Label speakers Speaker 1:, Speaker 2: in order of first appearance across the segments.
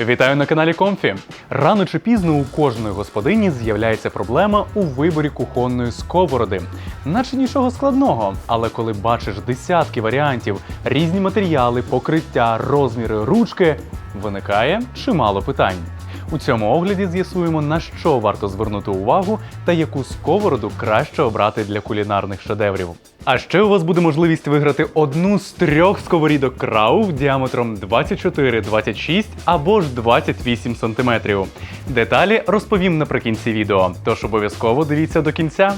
Speaker 1: Вітаю на каналі Комфі. Рано чи пізно у кожної господині з'являється проблема у виборі кухонної сковороди. Наче нічого складного, але коли бачиш десятки варіантів, різні матеріали, покриття, розміри, ручки, виникає чимало питань. У цьому огляді з'ясуємо, на що варто звернути увагу та яку сковороду краще обрати для кулінарних шедеврів. А ще у вас буде можливість виграти одну з трьох сковорідок Крауф діаметром 24, 26 або ж 28 см. Деталі розповім наприкінці відео, тож обов'язково дивіться до кінця.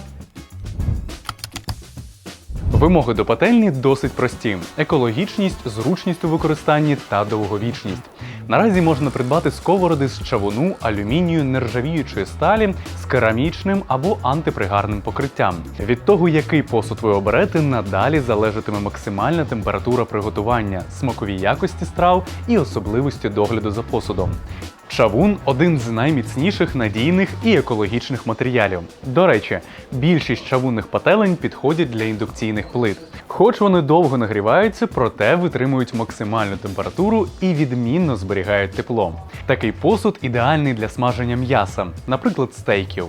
Speaker 1: Вимоги до пательні досить прості: екологічність, зручність у використанні та довговічність. Наразі можна придбати сковороди з чавуну, алюмінію, нержавіючої сталі з керамічним або антипригарним покриттям. Від того, який посуд ви оберете, надалі залежатиме максимальна температура приготування, смакові якості страв і особливості догляду за посудом. Чавун один з найміцніших, надійних і екологічних матеріалів. До речі, більшість чавунних пателень підходять для індукційних плит. Хоч вони довго нагріваються, проте витримують максимальну температуру і відмінно зберігають тепло. Такий посуд ідеальний для смаження м'яса, наприклад, стейків.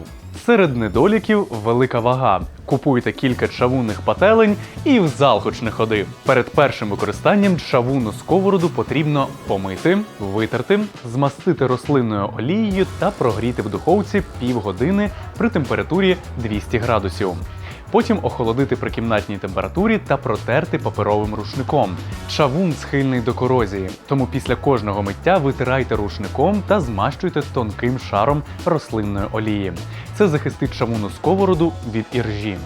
Speaker 1: Серед недоліків велика вага. Купуйте кілька чавунних пателень і в зал хоч не ходи. Перед першим використанням чавуну сковороду потрібно помити, витерти, змастити рослинною олією та прогріти в духовці півгодини при температурі 200 градусів. Потім охолодити при кімнатній температурі та протерти паперовим рушником. Чавун схильний до корозії, тому після кожного миття витирайте рушником та змащуйте тонким шаром рослинної олії. Це захистить чавунну сковороду від іржі.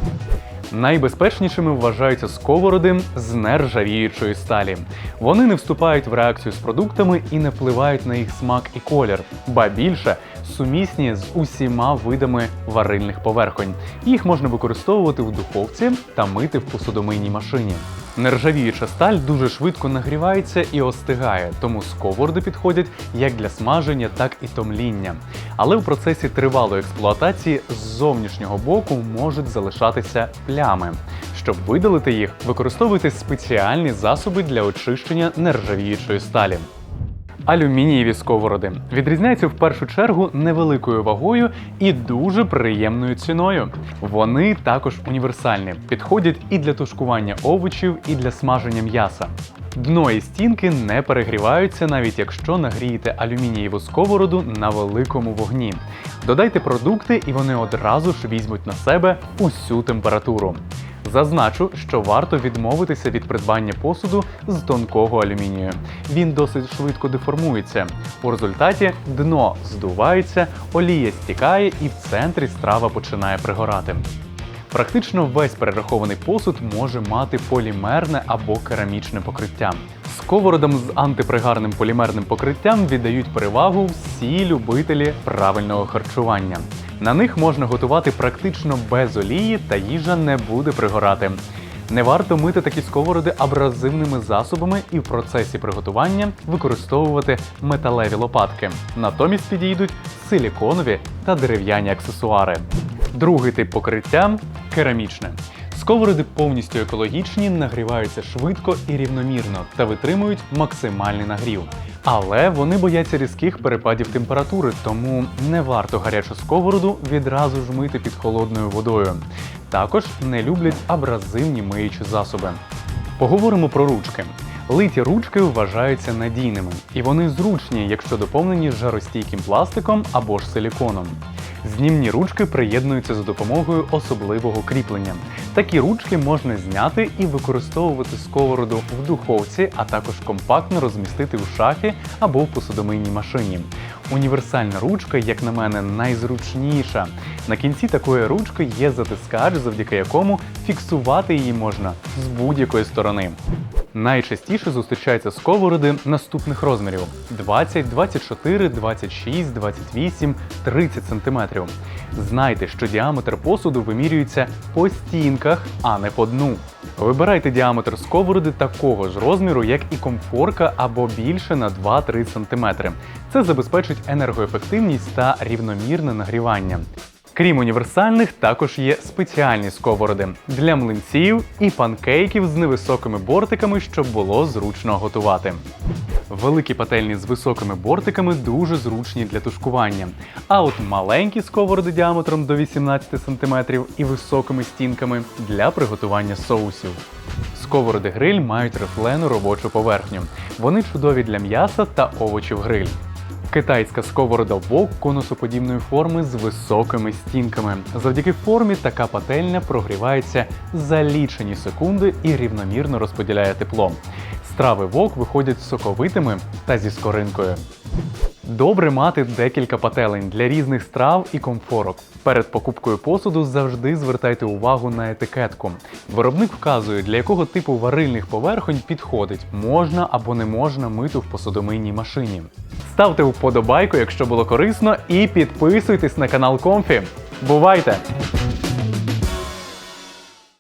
Speaker 1: Найбезпечнішими вважаються сковороди з нержавіючої сталі. Вони не вступають в реакцію з продуктами і не впливають на їх смак і колір, ба більше сумісні з усіма видами варильних поверхонь. Їх можна використовувати в духовці та мити в посудомийній машині. Нержавіюча сталь дуже швидко нагрівається і остигає, тому сковороди підходять як для смаження, так і томління. Але в процесі тривалої експлуатації з зовнішнього боку можуть залишатися плями. Щоб видалити їх, використовуйте спеціальні засоби для очищення нержавіючої сталі. Алюмінієві сковороди відрізняються в першу чергу невеликою вагою і дуже приємною ціною. Вони також універсальні, підходять і для тушкування овочів, і для смаження м'яса. Дно і стінки не перегріваються, навіть якщо нагрієте алюмінієву сковороду на великому вогні. Додайте продукти, і вони одразу ж візьмуть на себе усю температуру. Зазначу, що варто відмовитися від придбання посуду з тонкого алюмінію. Він досить швидко деформується. У результаті дно здувається, олія стікає і в центрі страва починає пригорати. Практично весь перерахований посуд може мати полімерне або керамічне покриття. Сковородам з антипригарним полімерним покриттям віддають перевагу всі любителі правильного харчування. На них можна готувати практично без олії, та їжа не буде пригорати. Не варто мити такі сковороди абразивними засобами і в процесі приготування використовувати металеві лопатки. Натомість підійдуть силіконові та дерев'яні аксесуари. Другий тип покриття керамічне. Сковороди повністю екологічні, нагріваються швидко і рівномірно та витримують максимальний нагрів. Але вони бояться різких перепадів температури, тому не варто гарячу сковороду відразу ж мити під холодною водою. Також не люблять абразивні миючі засоби. Поговоримо про ручки. Литі ручки вважаються надійними, і вони зручні, якщо доповнені жаростійким пластиком або ж силіконом. Знімні ручки приєднуються за допомогою особливого кріплення. Такі ручки можна зняти і використовувати сковороду в духовці, а також компактно розмістити у шафі або в посудомийній машині. Універсальна ручка, як на мене, найзручніша. На кінці такої ручки є затискач, завдяки якому фіксувати її можна з будь-якої сторони. Найчастіше зустрічаються сковороди наступних розмірів: 20, 24, 26, 28, 30 см. Знайте, що діаметр посуду вимірюється по стінках, а не по дну. Вибирайте діаметр сковороди такого ж розміру, як і комфорка або більше на 2-3 см. Це забезпечить енергоефективність та рівномірне нагрівання. Крім універсальних, також є спеціальні сковороди для млинців і панкейків з невисокими бортиками, щоб було зручно готувати. Великі пательні з високими бортиками дуже зручні для тушкування. А от маленькі сковороди діаметром до 18 см і високими стінками для приготування соусів. Сковороди гриль мають рифлену робочу поверхню. Вони чудові для м'яса та овочів гриль. Китайська сковорода вок конусоподібної форми з високими стінками. Завдяки формі така пательня прогрівається за лічені секунди і рівномірно розподіляє тепло. Страви вок виходять соковитими та зі скоринкою. Добре мати декілька пателень для різних страв і комфорок. Перед покупкою посуду завжди звертайте увагу на етикетку. Виробник вказує, для якого типу варильних поверхонь підходить, можна або не можна мити в посудомийній машині. Ставте вподобайку, якщо було корисно, і підписуйтесь на канал Комфі. Бувайте!